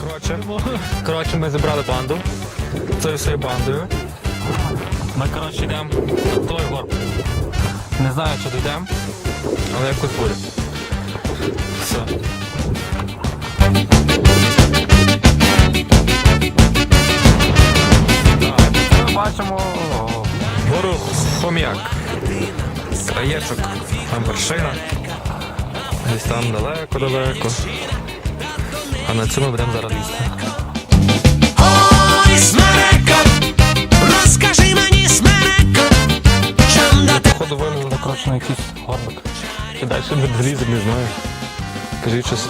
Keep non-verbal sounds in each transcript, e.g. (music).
Коротше, коротше, ми зібрали банду. Це всією бандою. Ми, коротше, йдемо на той горб. Не знаю, чи дійдемо, але якось буде. Все. Ми бачимо гору Хом'як. Краєчок, там вершина. Десь там далеко-далеко. А на цьому будемо зараз їсти. Ой, смереко, розкажи мені, смереко, чим дати Походу вилізли коротше на якийсь горбик. Чи далі ми доліземо, не знаю. Кажіть щось.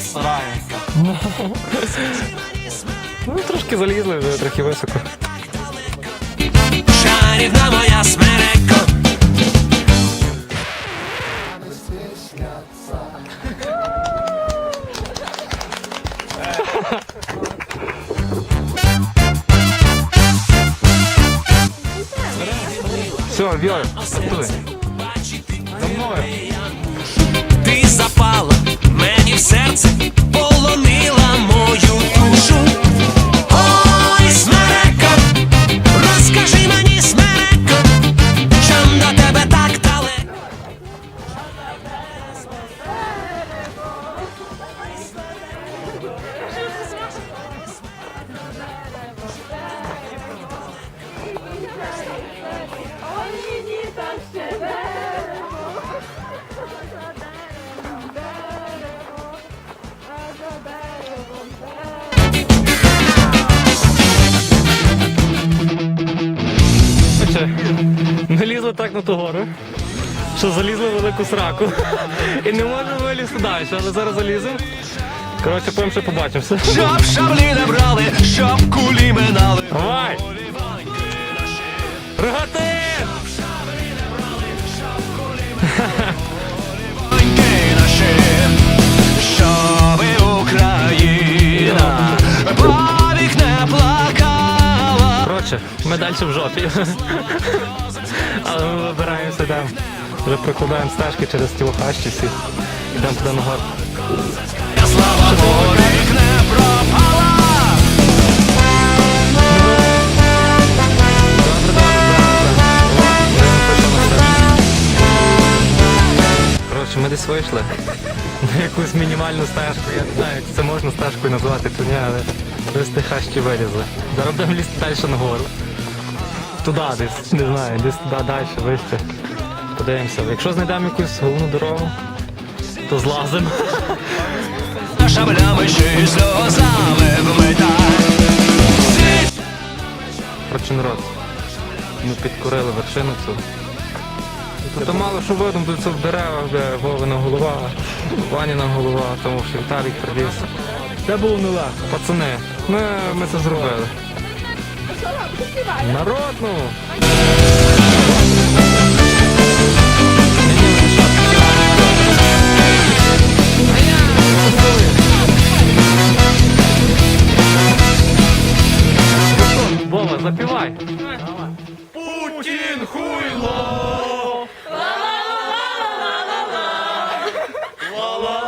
Стараємося. (laughs) Ну, трошки залізли вже трохи високо. чарівна моя смереко. Все, Віоль, стой. За мною. Так на ту гору, що залізли в велику сраку. І не можемо вилізти далі, але зараз заліземо. Коротше, потім ще побачимося. Щоб шаблі не брали, щоб кулі минали. Давай! Рогати! Коротше, ми далі в жопі. Але ми вибираємося, йдемо. Вже прокладаємо стежки через ті хащі всі. Йдемо туди на гору. Слава повік не пропала. Коротше, ми десь вийшли на якусь мінімальну стежку. Я не знаю, як це можна стежкою назвати чи ні, але десь ті хащі вилізли. Зараз будемо лізти далі нагору. Туди десь, не знаю, десь туди далі, вище. Подивимося. Якщо знайдемо якусь головну дорогу, то злазимо. Шаблями ще й сльозами вмитай. Коротше, народ. Ми підкорили вершину цю. Тут мало що видно, тут це в деревах, де Вовина голова, Ваніна голова, тому що Віталік привіз. Це було нелегко. Пацани, ми, ми це зробили. Народну! Вова, запівай! Путін хуйло! Путін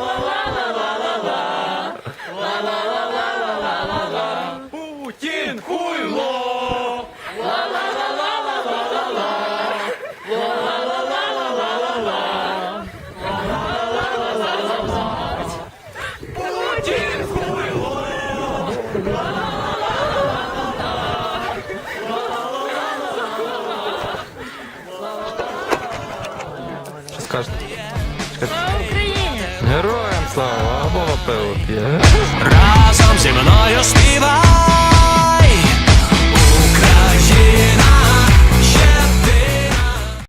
Скажете? Чекайте. Україні! Героям слава, Або пиво п'є.